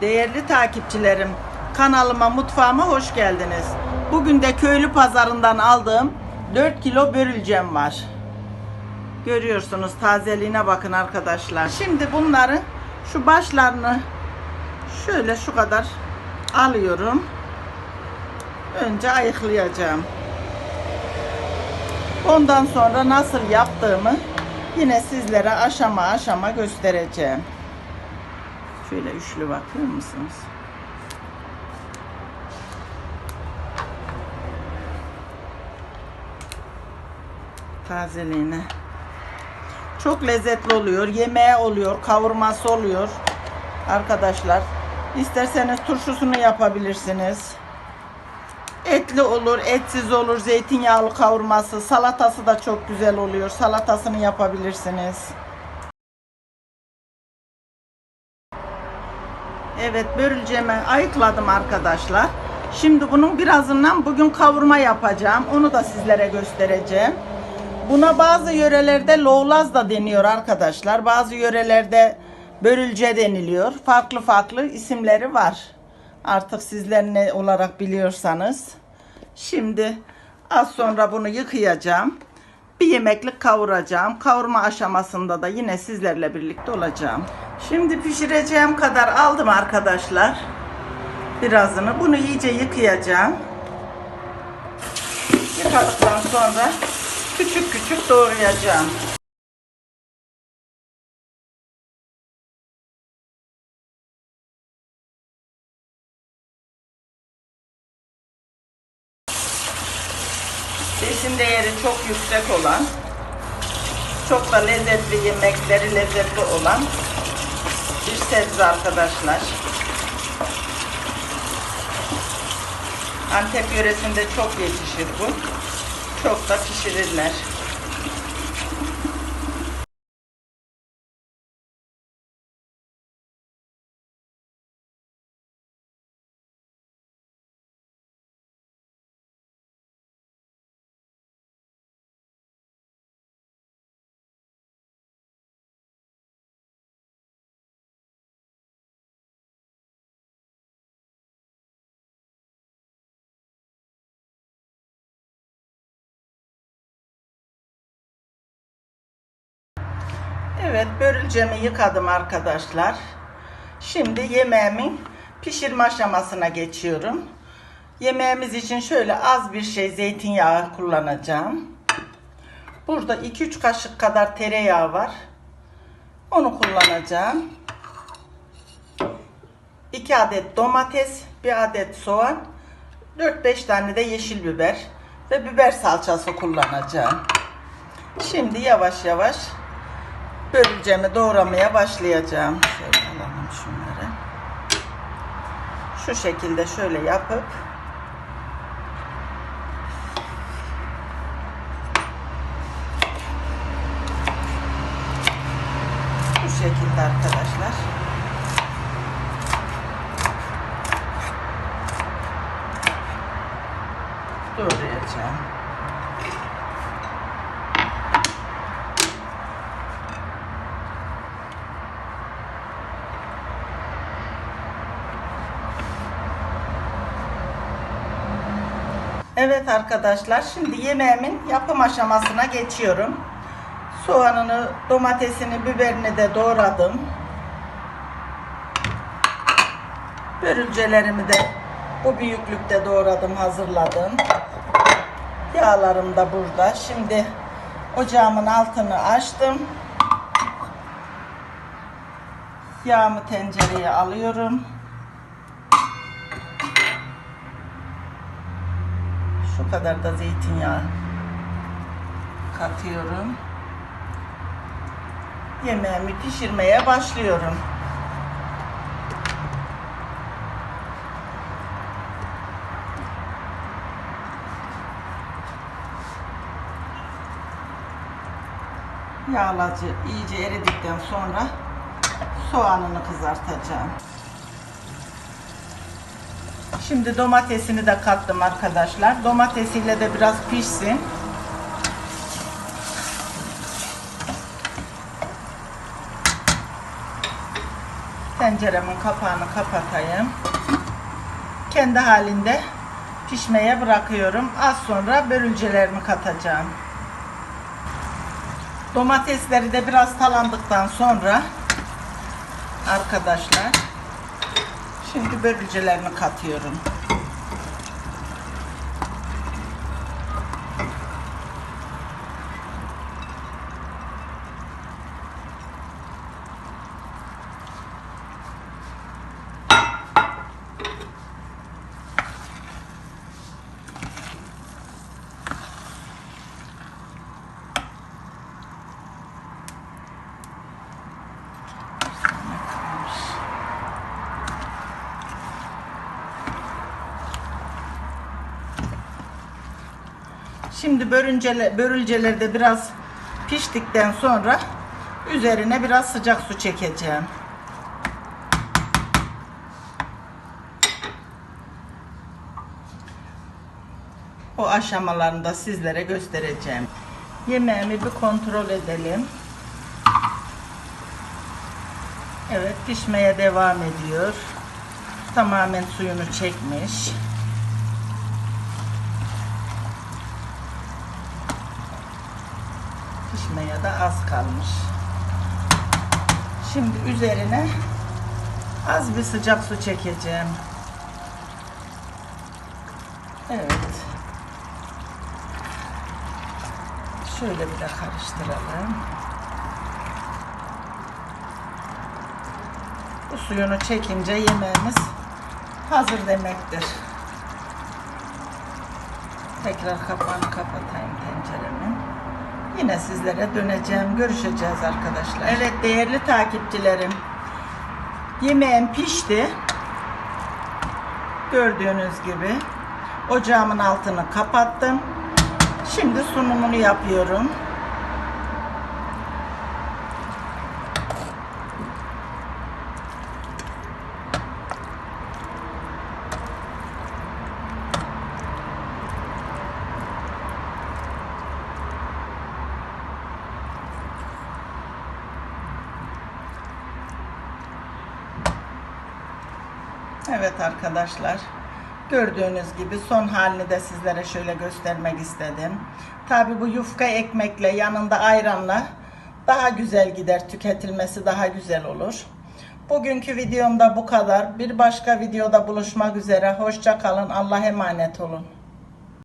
Değerli takipçilerim, kanalıma, mutfağıma hoş geldiniz. Bugün de köylü pazarından aldığım 4 kilo börülcem var. Görüyorsunuz tazeliğine bakın arkadaşlar. Şimdi bunların şu başlarını şöyle şu kadar alıyorum. Önce ayıklayacağım. Ondan sonra nasıl yaptığımı yine sizlere aşama aşama göstereceğim. Şöyle üçlü bakıyor musunuz? Tazeliğine. Çok lezzetli oluyor. Yemeğe oluyor, kavurması oluyor. Arkadaşlar, isterseniz turşusunu yapabilirsiniz. Etli olur, etsiz olur, zeytinyağlı kavurması, salatası da çok güzel oluyor. Salatasını yapabilirsiniz. Evet, börülcemi ayıkladım arkadaşlar. Şimdi bunun birazından bugün kavurma yapacağım. Onu da sizlere göstereceğim. Buna bazı yörelerde loğlaz da deniyor arkadaşlar. Bazı yörelerde börülce deniliyor. Farklı farklı isimleri var. Artık sizler ne olarak biliyorsanız. Şimdi az sonra bunu yıkayacağım. Bir yemeklik kavuracağım. Kavurma aşamasında da yine sizlerle birlikte olacağım. Şimdi pişireceğim kadar aldım arkadaşlar. Birazını. Bunu iyice yıkayacağım. Yıkadıktan sonra küçük küçük doğrayacağım. Besin değeri çok yüksek olan, çok da lezzetli yemekleri lezzetli olan bir sebze arkadaşlar. Antep yöresinde çok yetişir bu. Çok da pişirirler. Evet, börülcemi yıkadım arkadaşlar. Şimdi yemeğimin pişirme aşamasına geçiyorum. Yemeğimiz için şöyle az bir şey zeytinyağı kullanacağım. Burada 2-3 kaşık kadar tereyağı var. Onu kullanacağım. 2 adet domates, 1 adet soğan, 4-5 tane de yeşil biber ve biber salçası kullanacağım. Şimdi yavaş yavaş börülcemi doğramaya başlayacağım. Şöyle alalım şunları. Şu şekilde şöyle yapıp bu şekilde arkadaşlar. Doğrayacağım. Evet arkadaşlar şimdi yemeğimin yapım aşamasına geçiyorum. Soğanını, domatesini, biberini de doğradım. Börülcelerimi de bu büyüklükte doğradım, hazırladım. Yağlarım da burada. Şimdi ocağımın altını açtım. Yağımı tencereye alıyorum. Şu kadar da zeytinyağı katıyorum. Yemeğimi pişirmeye başlıyorum. Yağlacı iyice eridikten sonra soğanını kızartacağım. Şimdi domatesini de kattım arkadaşlar. Domatesiyle de biraz pişsin. Tenceremin kapağını kapatayım. Kendi halinde pişmeye bırakıyorum. Az sonra börülcelerimi katacağım. Domatesleri de biraz talandıktan sonra arkadaşlar şimdi börülcelerini katıyorum. Şimdi börüncele, börülceleri de biraz piştikten sonra üzerine biraz sıcak su çekeceğim. O aşamalarını da sizlere göstereceğim. Yemeğimi bir kontrol edelim. Evet pişmeye devam ediyor. Tamamen suyunu çekmiş. Pişmeye de az kalmış. Şimdi üzerine az bir sıcak su çekeceğim. Evet. Şöyle bir de karıştıralım. Bu suyunu çekince yemeğimiz hazır demektir. Tekrar kapağını tenceremin. Yine sizlere döneceğim. Görüşeceğiz arkadaşlar. Evet değerli takipçilerim. Yemeğim pişti. Gördüğünüz gibi ocağımın altını kapattım. Şimdi sunumunu yapıyorum. Evet arkadaşlar. Gördüğünüz gibi son halini de sizlere şöyle göstermek istedim. Tabi bu yufka ekmekle yanında ayranla daha güzel gider. Tüketilmesi daha güzel olur. Bugünkü videomda bu kadar. Bir başka videoda buluşmak üzere. Hoşça kalın. Allah'a emanet olun.